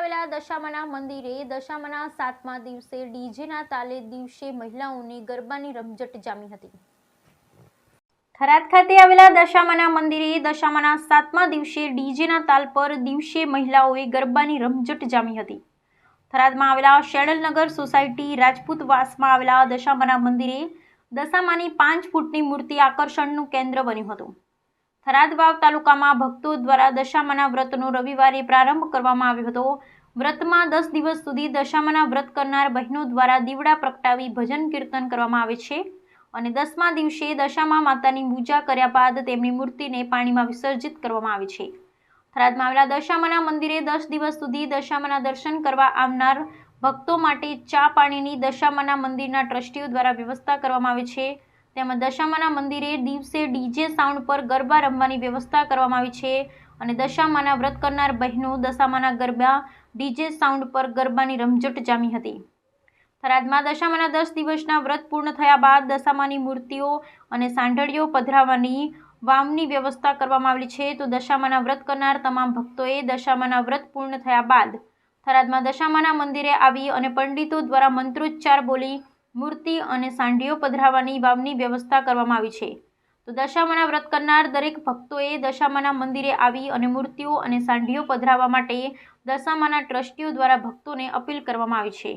આવેલા દશામાના મંદિરે દશામાના સાતમા દિવસે ડીજેના તાલે દિવસે મહિલાઓને ગરબાની રમઝટ જામી હતી. થરાદ ખાતે આવેલા દશામાના મંદિરે દશામાના સાતમા દિવસે ડીજેના તાલ પર દિવસે મહિલાઓએ ગરબાની રમઝટ જામી હતી. થરાદમાં આવેલા શેડલનગર સોસાયટી રાજપૂત વાસમાં આવેલા દશામાના મંદિરે દશામાની પાંચ ફૂટની મૂર્તિ આકર્ષણનું કેન્દ્ર બન્યું હતું. થરાદ વાવ તાલુકામાં ભક્તો દ્વારા દશામાના વ્રતનો રવિવારે પ્રારંભ કરવામાં આવ્યો હતો. વ્રતમાં દસ દિવસ સુધી દશામાના વ્રત કરનાર બહેનો દ્વારા દીવડા પ્રગટાવી ભજન કીર્તન કરવામાં આવે છે અને દસમા દિવસે દશામા માતાની પૂજા કર્યા બાદ તેમની મૂર્તિને પાણીમાં વિસર્જિત કરવામાં આવે છે. થરાદમાં આવેલા દશામાના મંદિરે દસ દિવસ સુધી દશામાના દર્શન કરવા આવનાર ભક્તો માટે ચા પાણીની દશામાના મંદિરના ટ્રસ્ટીઓ દ્વારા વ્યવસ્થા કરવામાં આવે છે. તેમજ દશામાના મંદિરે દિવસે ડીજે સાઉન્ડ પર ગરબા રમવાની વ્યવસ્થા કરવામાં આવી છે અને દશામાના વ્રત કરનાર બહેનો દશામાના ગરબા, ડીજે સાઉન્ડ પર ગરબાની રમઝટ જામી હતી. થરાદમાં દશામાના દસ દિવસના વ્રત પૂર્ણ થયા બાદ દશામાની મૂર્તિઓ અને સાંઢળીઓ પધરાવવાની વામની વ્યવસ્થા કરવામાં આવેલી છે. તો દશામાના વ્રત કરનાર તમામ ભક્તોએ દશામાના વ્રત પૂર્ણ થયા બાદ થરાદમાં દશામાના મંદિરે આવી અને પંડિતો દ્વારા મંત્રોચ્ચાર બોલી મૂર્તિ અને સાંઢીઓ પધરાવવાની વાવની વ્યવસ્થા કરવામાં આવી છે. તો દશામાના વ્રત કરનાર દરેક ભક્તોએ દશામાના મંદિરે આવી અને મૂર્તિઓ અને સાંઢીઓ પધરાવવા માટે દશામાના ટ્રસ્ટીઓ દ્વારા ભક્તોને અપીલ કરવામાં આવી છે.